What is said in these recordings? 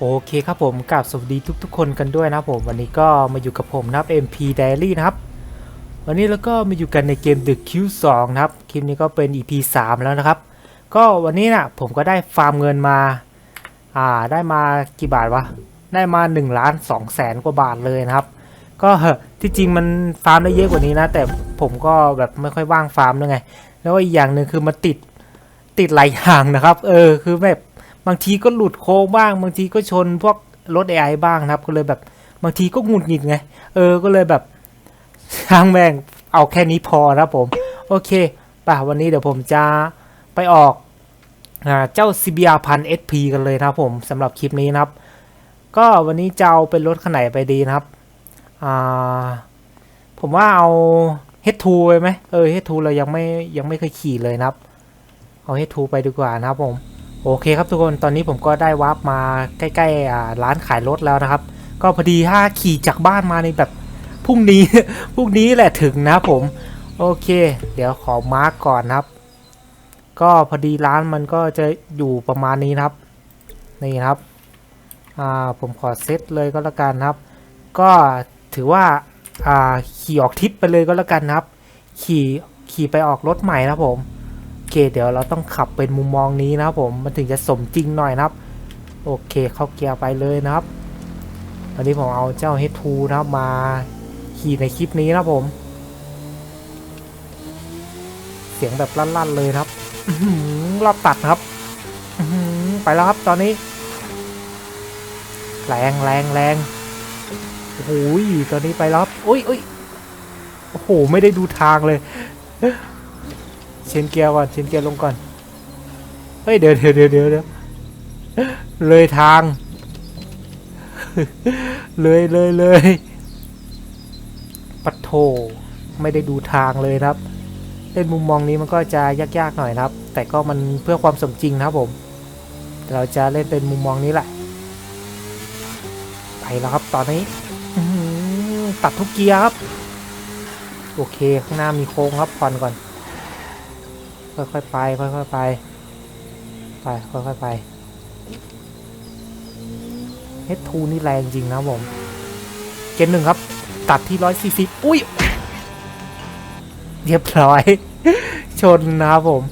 โอเคครับผมกราบสวัสดีทุกๆ คนกันด้วยนะผมวันนี้ก็มาอยู่กับผมนะครับ MP Diary นะครับ วันนี้เราก็มาอยู่กันในเกม The Q2 นะครับคลิปนี้ก็เป็น EP 3 แล้วนะครับ ก็วันนี้นะผมก็ได้ฟาร์มเงินมา อ่าได้มากี่บาทวะ ได้มา1ล้าน2แสนกว่าบาทเลยนะครับ ก็ที่จริงมันฟาร์มได้เยอะกว่านี้นะ แต่ผมก็แบบไม่ค่อยว่างฟาร์มด้วยไง แล้วอีกอย่างหนึ่งคือมันติดติดหลายอย่างนะครับ เออคือแบบ บางทีก็หลุดโค้งบ้าง บางทีก็ชนพวกรถ AI บ้างนะครับ ก็เลยแบบบางทีก็หงุดหงิดไง เออ ก็เลยแบบช่างแม่งเอาแค่นี้พอครับผม โอเคป่ะวันนี้เดี๋ยวผมจะไปออกอเจ้า CBR พัน SP กันเลยนะครับผมสำหรับคลิปนี้นะครับ ก็วันนี้จะเอาเป็นรถคันไหนไปดีนะครับอ่าผมว่าเอา H2 ไปไหมเออ H2 เรายังไม่ยังไม่เคยขี่เลยนะครับ เอา H2 ไปดีกว่านะครับผม โอเคครับทุกคนตอนนี้ผมก็ได้วาร์ปมาใกล้ๆร้านขายรถแล้วนะครับ ก็พอดีถ้าขี่จากบ้านมาในแบบพรุ่งนี้พรุ่งนี้แหละถึงนะผม โอเค เดี๋ยวขอมาร์กก่อนครับ ก็พอดีร้านมันก็จะอยู่ประมาณนี้นะครับ นี่ครับอ่าผมขอเซตเลยก็แล้วกันครับ ก็ถือว่าอ่าขี่ออกทริปไปเลยก็แล้วกันครับ ขี่ขี่ไปออกรถใหม่นะผม เคเดี๋ยวเราต้องขับเป็นมุมมองนี้นะครับผมมันถึงจะสมจริงหน่อยนะครับ โอเคเข้าเกียร์ไปเลยนะครับวันนี้ผมเอาเจ้า H2 นะครับมาขี่ในคลิปนี้นะผม เสียงแบบลั่นๆเลยนะครับรอบตัดครับไปแล้วครับตอนนี้ แรงแรงแรงโอ้โหตอนนี้ไปแล้วครับอุ้ยอุ้ยโอ้โหไม่ได้ดูทางเลย เชนเกียร์ก่อนเชนเกียร์ลงก่อน เฮ้ยเดี๋ยวเดี๋ยวเดี๋ยวเดี๋ยวเดี๋ยวเลยทาง เลยเลยเลยปัดโถไม่ได้ดูทางเลยครับ เล่นมุมมองนี้มันก็จะยากๆหน่อยนะครับ แต่ก็มันเพื่อความสมจริงนะครับผม เราจะเล่นเป็นมุมมองนี้แหละ ไปแล้วครับตอนนี้ตัดทุกเกียร์ครับ โอเคข้างหน้ามีโค้งครับผ่อนก่อน ค่อยๆไป ค่อยๆไป ไป ค่อยๆไปเฮดทูนี่แรงจริงนะผม เกมหนึ่งครับ ตัดที่ร้อยสี่สิบอุ้ย เรียบร้อย ชนนะครับผม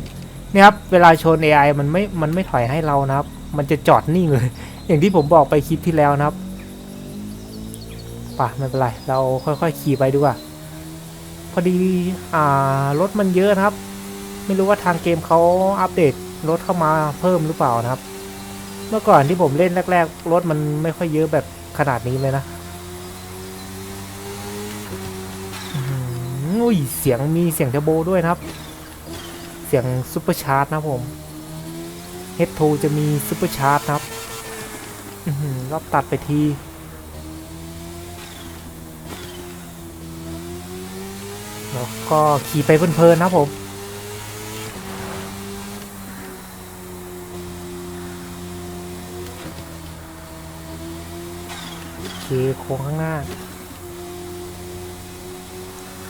เนี่ยครับ เวลาชน AI มันไม่ มันไม่ถอยให้เรานะครับ มันจะจอดนิ่งเลย อย่างที่ผมบอกไปคลิปที่แล้วนะครับป่ะไม่เป็นไร เราค่อยๆขี่ไปดีกว่าพอดี อ่า รถมันเยอะนะครับ ไม่รู้ว่าทางเกมเขาอัปเดตรถเข้ามาเพิ่มหรือเปล่านะครับ เมื่อก่อนที่ผมเล่นแรก ๆ รถมันไม่ค่อยเยอะแบบขนาดนี้เลยนะอุ้ยเสียงมีเสียงเทอร์โบด้วยนะครับ เสียงซุปเปอร์ชาร์จนะครับผม H2 จะมีซุปเปอร์ชาร์จครับรอบตัดไปที แล้วก็ขี่ไปเพลินๆนะผม โคโค้งข้างหน้า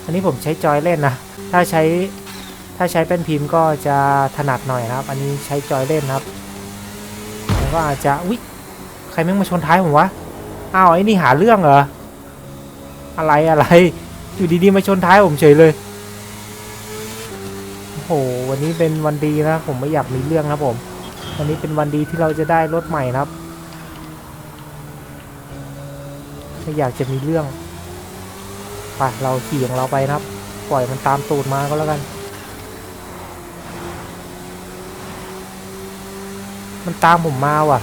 อันนี้ผมใช้จอยเล่นนะ ถ้าใช้ถ้าใช้เป็นพิมพ์ก็จะถนัดหน่อยนะครับ อันนี้ใช้จอยเล่นครับมันก็อาจจะวิใครแม่งมาชนท้ายผมวะ อ้าวไอ้นี่หาเรื่องเหรอ อะไรอะไร อยู่ดีๆมาชนท้ายผมเฉยเลย โอ้โห วันนี้เป็นวันดีนะ ผมไม่อยากมีเรื่องนะผม วันนี้เป็นวันดีที่เราจะได้รถใหม่นะครับ ไม่อยากจะมีเรื่องไปเราขี่ของเราไปนะครับ ปล่อยมันตามตูดมาก็แล้วกัน มันตามผมมาว่ะ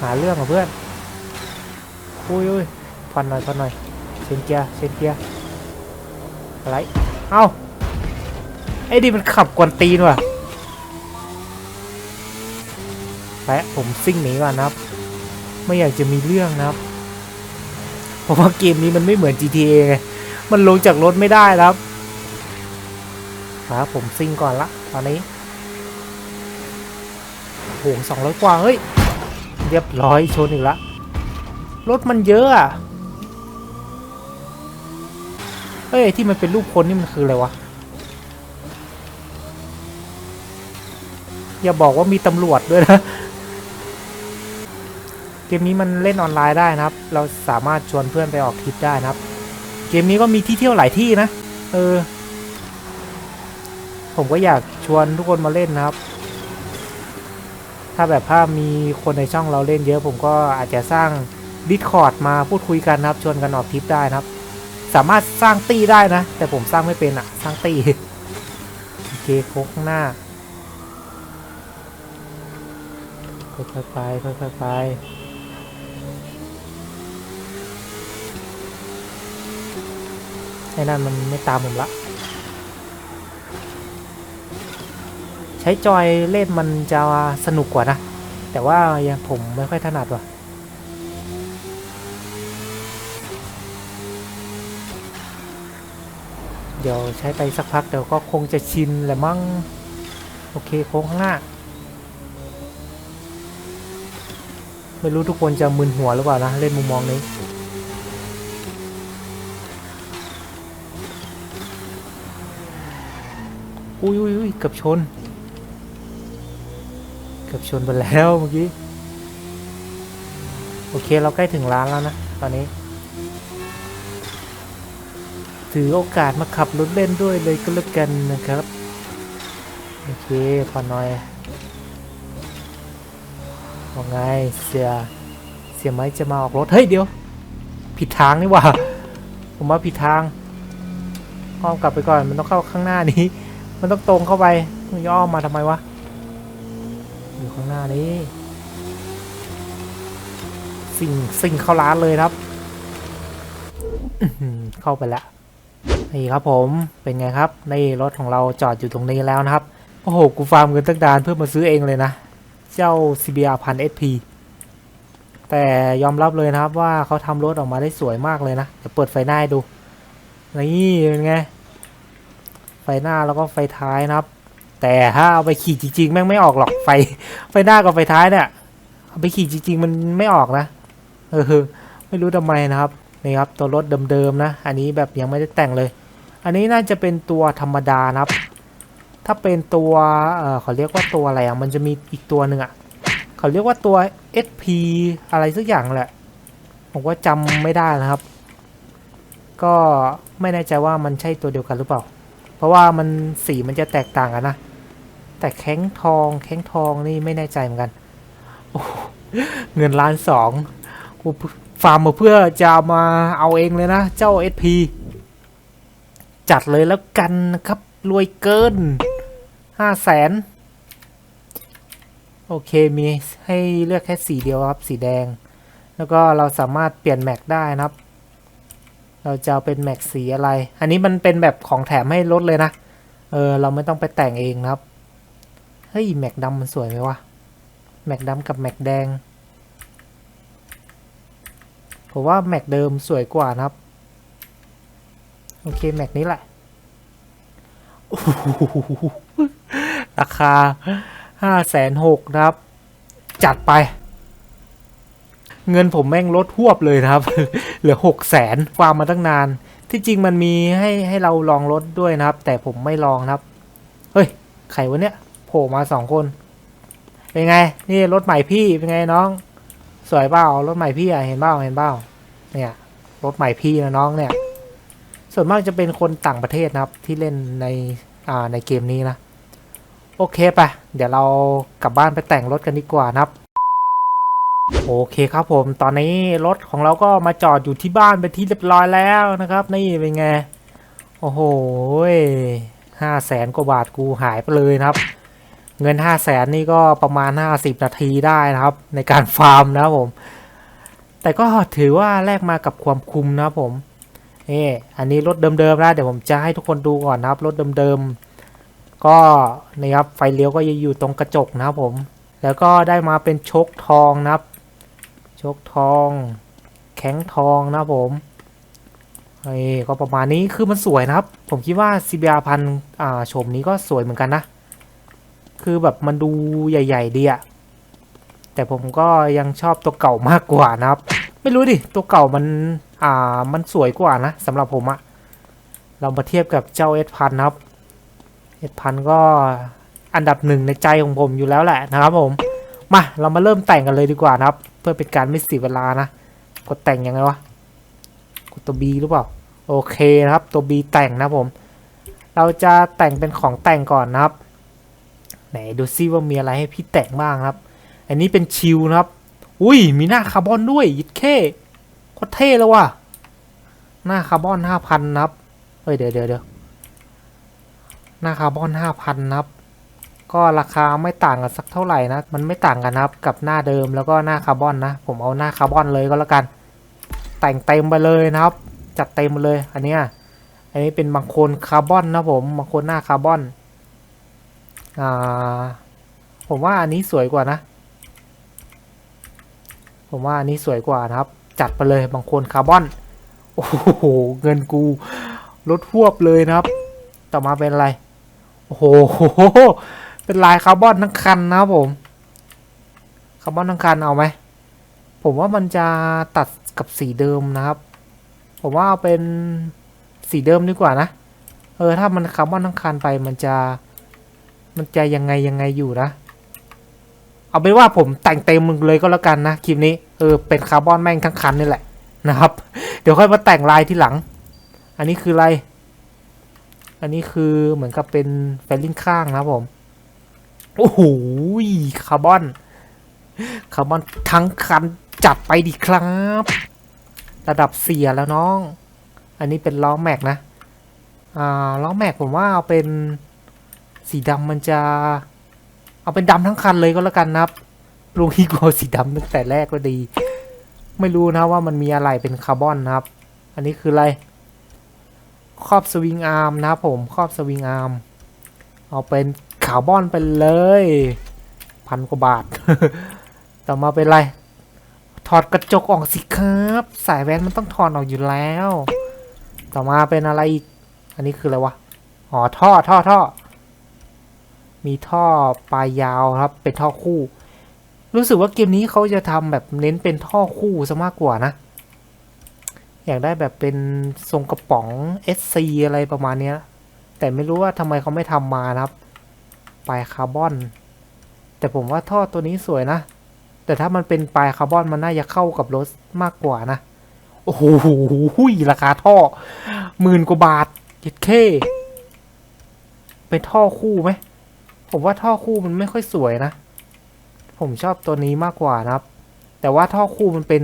หาเรื่องกับเพื่อนอุ้ยอุ้ยผ่อนหน่อยผ่อนหน่อยเชนเกียร์เชนเกียร์อะไรเอ้าไอ้ดิมันขับกวนตีนว่ะไปผมซิ่งหนีก่อนนะครับ ไม่อยากจะมีเรื่องนะครับ ราะว่าเกมนี้มันไม่เหมือน GTA ไงมันลงจากรถไม่ได้ครับครับผมซิ่งก่อนละตอนนี้โหสองร้อยกว่าเฮ้ยเรียบร้อยชนอีกละรถมันเยอะอะเฮ้ยที่มันเป็นรูปคนนี่มันคืออะไรวะอย่าบอกว่ามีตำรวจด้วยนะ กมนี้มันเล่นออนไลน์ได้นะครับ เราสามารถชวนเพื่อนไปออกทริปได้นะครับ เกมนี้ก็มีที่เที่ยวหลายที่นะ เออ ผมก็อยากชวนทุกคนมาเล่นนะครับ ถ้าแบบถ้ามีคนในช่องเราเล่นเยอะ ผมก็อาจจะสร้าง Discord มาพูดคุยกันนะครับ ชวนกันออกทริปได้นะครับ สามารถสร้างตี้ได้นะ แต่ผมสร้างไม่เป็นอะสร้างตี้โอเคโคกข้างหน้าค่อยๆไปค่อยๆไป ไอ้นั่นมันไม่ตามผมละ ใช้จอยเล่นมันจะสนุกกว่านะ แต่ว่ายังผมไม่ค่อยถนัดว่ะเดี๋ยวใช้ไปสักพักเดี๋ยวก็คงจะชินแหละมั้งโอเคโค้งข้างหน้า ไม่รู้ทุกคนจะมึนหัวหรือเปล่านะ เล่นมุมมองนี้ อุ้ยอุ้ยอุ้ยเกือบชน เกือบชนไปแล้วเมื่อกี้ โอเคเราใกล้ถึงร้านแล้วนะ ตอนนี้ ถือโอกาสมาขับรถเล่นด้วยเลยก็แล้วกันนะครับ โอเคพอหน่อยว่าไงเสียเสียไหมจะมาออกรถ เฮ้ย เดี๋ยว ผิดทางนี่หว่า ผมว่าผิดทางอ้อมกลับไปก่อนมันต้องเข้าข้างหน้านี้ มันต้องตรงเข้าไปมันย่อมมาทำไมวะ อยู่ข้างหน้านี้ สิ่งสิ่งเข้าร้านเลยครับ เข้าไปแล้วนี่ครับผมเป็นไงครับนี่รถของเราจอดอยู่ตรงนี้แล้วนะครับโอ้โหกูฟาร์มเงินตั้งดานเพื่อมาซื้อเองเลยนะ เจ้า CBR พัน SP แต่ยอมรับเลยนะครับว่าเขาทำรถออกมาได้สวยมากเลยนะ เดี๋ยวเปิดไฟหน้าให้ดู นี่เป็นไง ไฟหน้าแล้วก็ไฟท้ายนะครับ แต่ถ้าเอาไปขี่จริงๆแม่งไม่ออกหรอกไฟไฟหน้ากับไฟท้ายเนี่ยเอาไปขี่จริง ๆ มันไม่ออกนะเออไม่รู้ทำไมนะครับนี่ครับตัวรถเดิมๆนะ อันนี้แบบยังไม่ได้แต่งเลย อันนี้น่าจะเป็นตัวธรรมดานะครับ ถ้าเป็นตัวเออเขาเรียกว่าตัวอะไรอะมันจะมีอีกตัวหนึ่งอะเขาเรียกว่าตัว SP อะไรสักอย่างแหละผมว่าจำไม่ได้นะครับ ก็ไม่แน่ใจว่ามันใช่ตัวเดียวกันหรือเปล่า เพราะว่ามันสีมันจะแตกต่างกันนะ แต่แข้งทองแข้งทองนี่ไม่แน่ใจเหมือนกันโอ้เงินล้านสองกูฟาร์มมาเพื่อจะมาเอาเองเลยนะ เจ้า SP จัดเลยแล้วกันนะครับ รวยเกินห้าแสนโอเคมีให้เลือกแค่สีเดียวครับ สีแดง แล้วก็เราสามารถเปลี่ยนแม็กได้นะครับ เราจะเอาเป็นแม็กสีอะไร อันนี้มันเป็นแบบของแถมให้รถเลยนะ เออ เราไม่ต้องไปแต่งเองนะครับ เฮ้ย แม็กดำมันสวยไหมวะ แม็กดำกับแม็กแดง ผมว่าแม็กเดิมสวยกว่านะครับ โอเค แม็กนี้แหละ ราคาห้าแสนหกนะครับ จัดไป เงินผมแม่งลดหวบเลยนะครับ เหลือหกแสนฟาร์มมาตั้งนาน ที่จริงมันมีให้ให้เราลองรถด้วยนะครับ แต่ผมไม่ลองนะครับ เฮ้ยไขวะเนี่ยโผล่มาสองคน เป็นไง นี่รถใหม่พี่เป็นไงน้อง สวยเปล่ารถใหม่พี่อะเห็นเปล่าเห็นเปล่าเนี่ยรถใหม่พี่นะน้องเนี่ย ส่วนมากจะเป็นคนต่างประเทศนะครับที่เล่นในอ่าในเกมนี้นะ โอเคไปะเดี๋ยวเรากลับบ้านไปแต่งรถกันดีกว่านะครับ โอเคครับผมตอนนี้รถของเราก็มาจอดอยู่ที่บ้านเป็นที่เรียบร้อยแล้วนะครับ นี่เป็นไง โอ้โหห้าแสนกว่าบาทกูหายไปเลยนะครับ เงินห้าแสนนี่ก็ประมาณห้าสิบนาทีได้นะครับ ในการฟาร์มนะผม แต่ก็ถือว่าแลกมากับความคุ้มนะผมเอออันนี้รถเดิมๆนะเดี๋ยวผมจะให้ทุกคนดูก่อนนะครับรถเดิมๆก็นี่ครับไฟเลี้ยวก็จะอยู่ตรงกระจกนะครับผม แล้วก็ได้มาเป็นชกทองนะครับ ชกทอง แข็งทองนะผมเอ้ก็ประมาณนี้คือมันสวยนะครับ ผมคิดว่า CBR พันอ่าชมนี้ก็สวยเหมือนกันนะ คือแบบมันดูใหญ่ ๆ ดีอะแต่ผมก็ยังชอบตัวเก่ามากกว่านะครับ ไม่รู้ดิ ตัวเก่ามันอ่ามันสวยกว่านะสำหรับผมอะเรามาเทียบกับเจ้าเอสพันนะครับเอสพันก็อันดับหนึ่งในใจของผมอยู่แล้วแหละนะครับผม มาเรามาเริ่มแต่งกันเลยดีกว่านะครับ เพื่อเป็นการไม่เสียเวลานะ กดแต่งยังไงวะ กดตัว B หรือเปล่า โอเคนะครับตัว B แต่งนะผม เราจะแต่งเป็นของแต่งก่อนนะครับ ไหนดูซิว่ามีอะไรให้พี่แต่งบ้างครับ อันนี้เป็นชิลนะครับ อุ้ยมีหน้าคาร์บอนด้วยยิดเคโคตรเท่แล้วว่ะ หน้าคาร์บอนห้าพันนะครับ เฮ้ยเดี๋ยวเดี๋ยวเดี๋ยวหน้าคาร์บอนห้าพันนะครับ ก็ราคาไม่ต่างกันสักเท่าไหร่นะ มันไม่ต่างกันครับกับหน้าเดิมแล้วก็หน้าคาร์บอนนะ ผมเอาหน้าคาร์บอนเลยก็แล้วกัน แต่งเต็มไปเลยนะครับ จัดเต็มเลยอันเนี้ยอันนี้เป็นบางโคนคาร์บอนนะผมบางโคนหน้าคาร์บอนอ่าผมว่าอันนี้สวยกว่านะ ผมว่าอันนี้สวยกว่านะครับ จัดไปเลยบางโคนคาร์บอน โอ้โหเงินกูลดพวบเลยนะครับ ต่อมาเป็นอะไร โอ้โห เป็นลายคาร์บอนทั้งคันนะครับผมคาร์บอนทั้งคันเอาไหมผมว่ามันจะตัดกับสีเดิมนะครับ ผมว่าเอาเป็นสีเดิมดีกว่านะ เออถ้ามันคาร์บอนทั้งคันไปมันจะ มันจะยังไงยังไงอยู่นะ เอาเป็นว่าผมแต่งเต็มมึงเลยก็แล้วกันนะคลิปนี้เออเป็นคาร์บอนแม่งทั้งคันนี่แหละนะครับ เดี๋ยวค่อยมาแต่งลายที่หลัง อันนี้คืออะไร อันนี้คือเหมือนกับเป็นแฟลลิ่งข้างนะครับผม โอ้โหคาร์บอนคาร์บอนทั้งคันจัดไปดิครับ ระดับเสียแล้วน้อง อันนี้เป็นล้อแม็กนะ อ่าล้อแม็กผมว่าเอาเป็นสีดำมันจะ เอาเป็นดำทั้งคันเลยก็แล้วกันนะครับลุงฮีโกสีดำตั้งแต่แรกก็ดี ไม่รู้นะว่ามันมีอะไรเป็นคาร์บอนนะครับ อันนี้คืออะไร ครอบสวิงอาร์มนะครับผม ครอบสวิงอาร์ม เอาเป็น คาร์บอนไปเลยพันกว่าบาท ต่อมาเป็นอะไร ถอดกระจกออกสิครับ สายแว่นมันต้องถอดออกอยู่แล้ว ต่อมาเป็นอะไรอีก อันนี้คืออะไรวะ อ๋อท่อท่อท่อ มีท่อปลายยาวครับ เป็นท่อคู่ รู้สึกว่าเกมนี้เขาจะทำแบบเน้นเป็นท่อคู่ซะมากกว่านะ อยากได้แบบเป็นทรงกระป๋อง SC อะไรประมาณเนี้ยแต่ไม่รู้ว่าทำไมเขาไม่ทำมานะครับ ปลายคาร์บอน แต่ผมว่าท่อตัวนี้สวยนะ แต่ถ้ามันเป็นปลายคาร์บอนมันน่าจะเข้ากับรถมากกว่านะ โอ้โหราคาท่อหมื่นกว่าบาทเจ็ดเคเป็นท่อคู่ไหมผมว่าท่อคู่มันไม่ค่อยสวยนะ ผมชอบตัวนี้มากกว่านะครับ แต่ว่าท่อคู่มันเป็น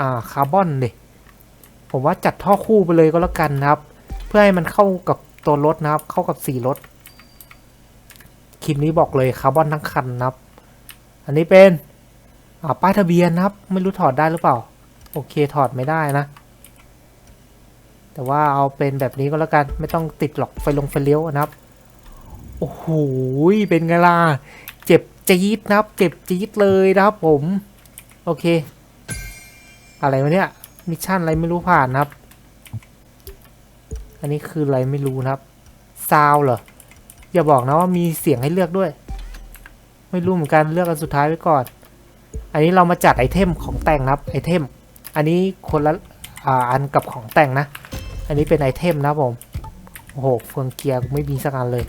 อ่าคาร์บอนเดยผมว่าจัดท่อคู่ไปเลยก็แล้วกันนะครับ เพื่อให้มันเข้ากับตัวรถนะครับ เข้ากับสีรถ คลิปนี้บอกเลยคาร์บอนทั้งคันนะครับ อันนี้เป็นป้ายทะเบียนนะครับ ไม่รู้ถอดได้หรือเปล่า โอเคถอดไม่ได้นะ แต่ว่าเอาเป็นแบบนี้ก็แล้วกันไม่ต้องติดหรอกไฟลงไฟเลี้ยวนะครับโอ้โหเป็นไงล่ะเจ็บจี๊ดนะครับ เจ็บจี๊ดเลยนะครับผม โอเค อะไรวะเนี่ยมิชชั่นอะไรไม่รู้ผ่านนะครับ อันนี้คืออะไรไม่รู้นะครับซาวเหรอ อย่าบอกนะว่ามีเสียงให้เลือกด้วย ไม่รู้เหมือนกันเลือกอันสุดท้ายไว้ก่อน อันนี้เรามาจัดไอเทมของแต่งนะครับไอเทม อันนี้คนละอ,อันกับของแต่งนะ อันนี้เป็นไอเทมนะผมโอ้โหเฟืองเกียร์ไม่มีสักอันเลย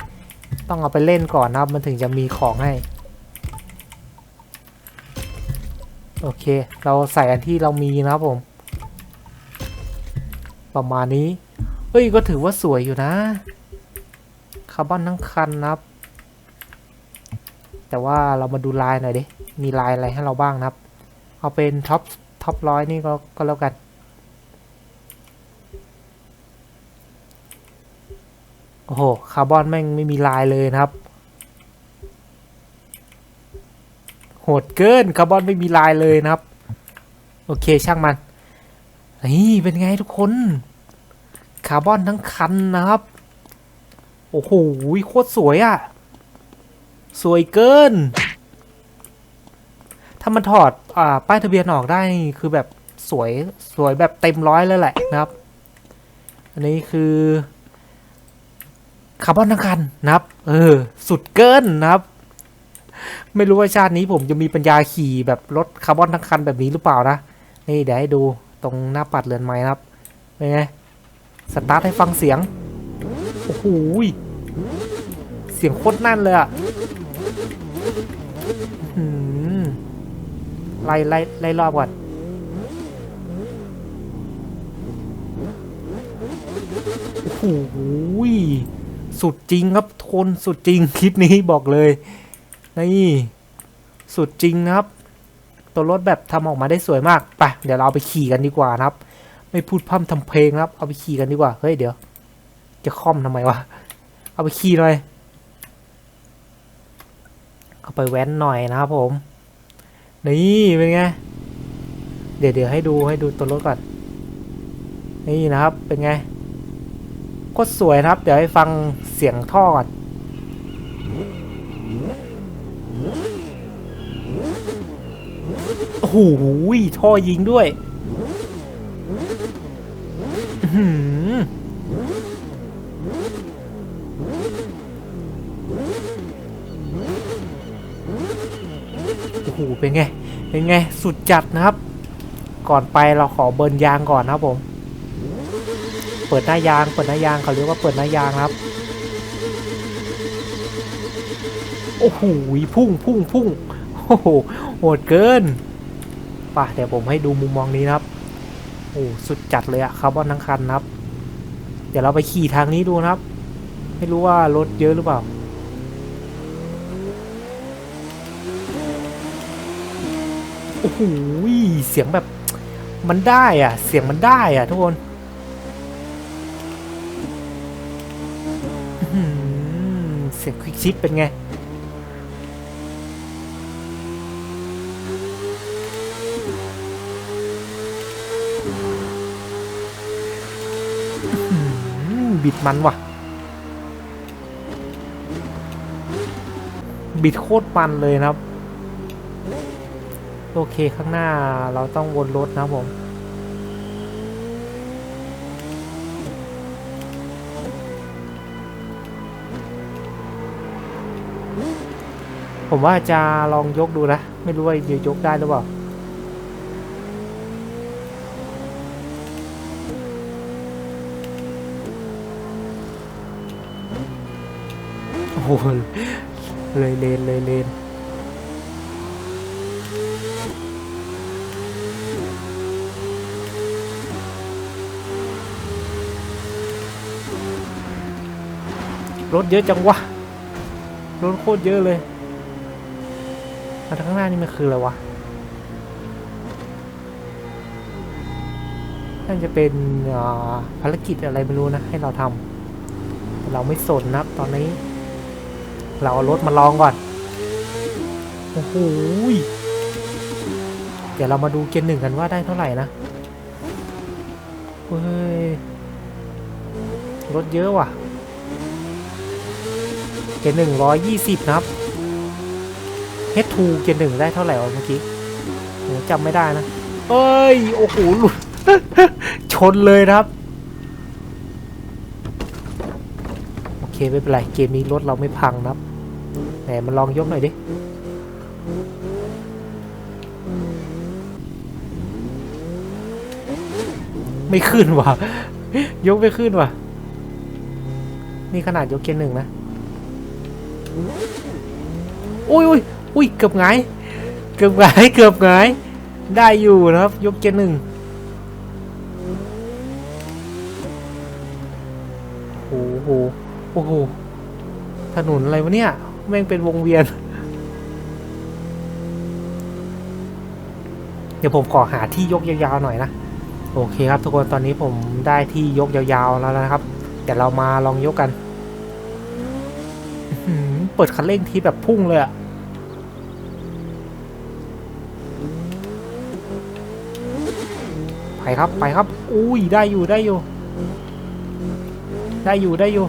ต้องเอาไปเล่นก่อนนะครับมันถึงจะมีของให้โอเค เราใส่อันที่เรามีนะครับผม ประมาณนี้เฮ้ย ก็ถือว่าสวยอยู่นะ คาร์บอนทั้งคันนะครับ แต่ว่าเรามาดูลายหน่อยดิ มีลายอะไรให้เราบ้างนะครับ เอาเป็นท็อปท็อปร้อยนี่ก็ก็แล้วกันโอ้โห คาร์บอนแม่งไม่มีลายเลยนะครับ โหดเกิน คาร์บอนไม่มีลายเลยนะครับ โอเคช่างมันนี่เป็นไงทุกคน คาร์บอนทั้งคันนะครับ โอ้โหโคตรสวยอะ่ะ สวยเกิน ถ้ามันถอดอ่าป้ายทะเบียนออกได้คือแบบสวยสวยแบบเต็มร้อยเลยแหละนะครับ อันนี้คือคาร์บอนทั้งคันนะครับ เออ สุดเกินนะครับ ไม่รู้ว่าชาตินี้ผมจะมีปัญญาขี่แบบรถคาร์บอนทั้งคันแบบนี้หรือเปล่านะ นี่เดี๋ยวให้ดูตรงหน้าปัดเรือนไม้นะครับเป็นไงสตาร์ทให้ฟังเสียง โอ้โหยเสียงโคตรแน่นเลยอะหือไล่ไล่ไล่รอบก่อนโอ้โหสุดจริงครับทนสุดจริงคลิปนี้บอกเลย นี่ สุดจริงนะครับ ตัวรถแบบทำออกมาได้สวยมาก ไป เดี๋ยวเราเอาไปขี่กันดีกว่านะครับ ไม่พูดพร่ำทำเพลงนะครับ เอาไปขี่กันดีกว่า เฮ้ย เดี๋ยว จะค่อมทำไมวะ เอาไปขี่หน่อย เอาไปแว้นหน่อยนะครับผม นี่เป็นไง เดี๋ยวเดี๋ยวให้ดูให้ดูตัวรถก่อน นี่นะครับเป็นไงโคตรสวยครับ เดี๋ยวให้ฟังเสียงท่อก่อนโอ้โหท่อยิงด้วย อื หเป็นไง เป็นไง สุดจัดนะครับ ก่อนไปเราขอเบิร์นยางก่อนนะครับผม เปิดหน้ายาง เปิดหน้ายางเขาเรียกว่าเปิดหน้ายางครับ โอ้โห พุ่ง พุ่ง พุ่ง โอ้โห โหดเกินป่ะเดี๋ยวผมให้ดูมุมมองนี้นะครับ โอ้สุดจัดเลยอะคาร์บอนทั้งคันนะครับ เดี๋ยวเราไปขี่ทางนี้ดูนะครับ ไม่รู้ว่ารถเยอะหรือเปล่า โอ้โหเสียงแบบมันได้อะเสียงมันได้อะทุกคนเสียงควิกชิปเป็นไง บิดมันว่ะ บิดโคตรมันเลยนะครับ โอเคข้างหน้าเราต้องวนรถนะผมผมว่าจะลองยกดูนะ ไม่รู้ว่าจะยกได้หรือเปล่าโอ้โหเลยเลนเลยเลน รถเยอะจังวะ รถโคตรเยอะเลยมาทางข้างหน้านี่มันคืออะไรวะ น่าจะเป็นภารกิจอะไรไม่รู้นะ ให้เราทำแต่เราไม่สนนะตอนนี้ เราเอารถมาลองก่อน โอ้โหเดี๋ยวเรามาดูเกียร์หนึ่งกันว่าได้เท่าไหร่นะ เฮ้ย รถเยอะว่ะ เกียร์หนึ่งร้อยยี่สิบนะครับ H2 เกียร์หนึ่งได้เท่าไหร่เมื่อกี้จำไม่ได้นะเอ้ย โอ้โหหลุด ชนเลยครับ โอเค ไม่เป็นไร เกมนี้รถเราไม่พังนะครับไหนมันลองยกหน่อยดิไม่ขึ้นว่ะ ยกไม่ขึ้นว่ะ นี่ขนาดยกเกียร์หนึ่งนะ อุ้ยอุ้ยอุ้ยเกือบไงเกือบไงเกือบไงได้อยู่นะครับ ยกเกียร์หนึ่งโอ้โหโอ้โหถนนอะไรวะเนี่ย แม่งเป็นวงเวียน เดี๋ยวผมขอหาที่ยกยาวๆหน่อยนะ โอเคครับทุกคนตอนนี้ผมได้ที่ยกยาวๆแล้วนะครับเดี๋ยวเรามาลองยกกัน เปิดคันเร่งทีแบบพุ่งเลยอะไปครับไปครับ อุ้ยได้อยู่ได้อยู่ ได้อยู่ได้อยู่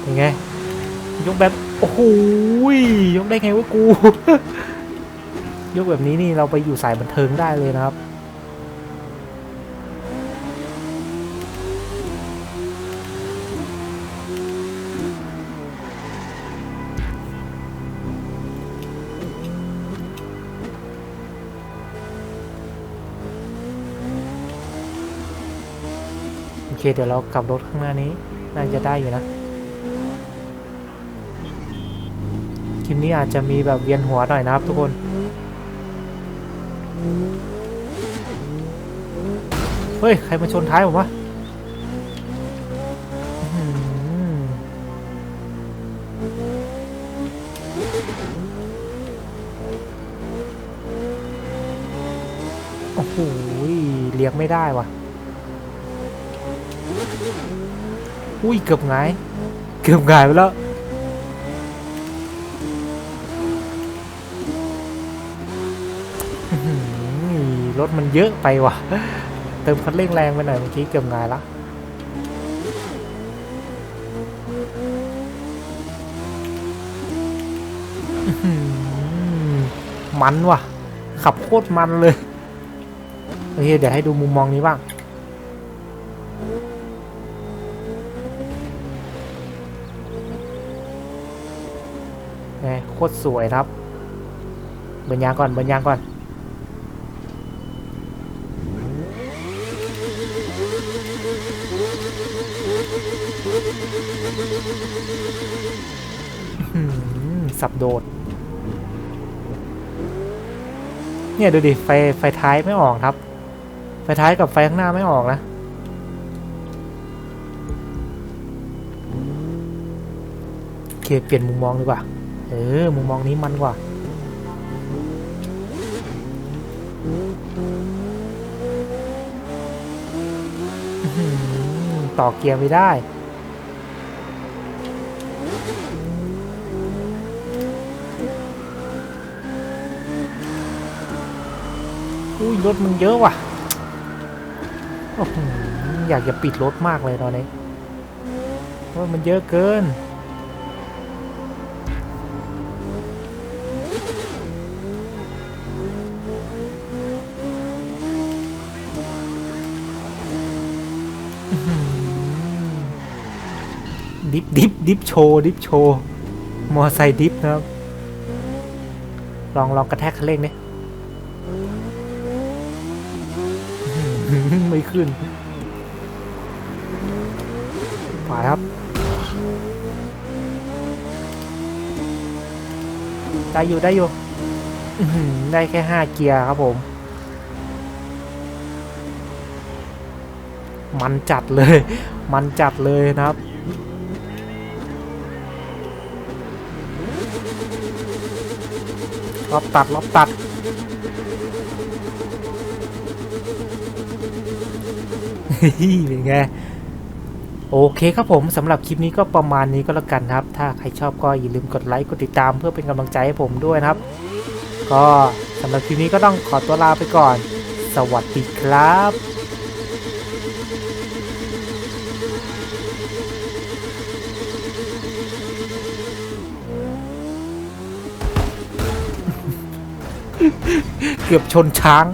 เป็นไง ยกแบบ โอ้โหยยกได้ไงวะกู ยกแบบนี้นี่เราไปอยู่สายบันเทิงได้เลยนะครับ เคเดี๋ยวเรากลับรถข้างหน้านี้น่าจะได้อยู่นะลิปนี้อาจจะมีแบบเวียนหัวหน่อยนะครับทุกคนเฮ้ย ใครมาชนท้ายผมวะโอ้โหเลี้ยงไม่ได้ว่ะ อุ้ยเกือบหงายเกือบหงายไปแล้วรถมันเยอะไปว่ะ เติมคันเร่งแรงไปหน่อยเมื่อกี้เกือบหงายละมันว่ะ ขับโคตรมันเลยโอเคเดี๋ยวให้ดูมุมมองนี้บ้าง คตรสวยครับ เบิร์นยางก่อน เบิร์นยางก่อนหือสับโดด เนี่ยดูดิ ไฟ ไฟท้ายไม่ออกครับ ไฟท้ายกับไฟข้างหน้าไม่ออกนะโอเคเปลี่ยนมุมมองดีกว่า เออ มุมมองนี้มันกว่าต่อเกียร์ไม่ได้ อุ้ยรถมึงเยอะว่ะโอ้โหอยากจะปิดรถมากเลยตอนนี้เพราะมันเยอะเกิน ดิฟดิฟดิฟโชว์ดิฟโชว์มอไซค์ดิฟนะครับ ลองลองกระแทกคันเร่งดิอื้อหือไม่ขึ้นไปครับ ได้อยู่ได้อยู่ได้แค่ห้าเกียร์ครับผม มันจัดเลย มันจัดเลยนะครับ รอบตัดรอบตัด เป็นไงโอเคครับผมสำหรับคลิปนี้ก็ประมาณนี้ก็แล้วกันครับ ถ้าใครชอบก็อย่าลืมกดไลค์กดติดตามเพื่อเป็นกำลังใจให้ผมด้วยนะครับ ก็สำหรับคลิปนี้ก็ต้องขอตัวลาไปก่อน สวัสดีครับ กือบชนช้าง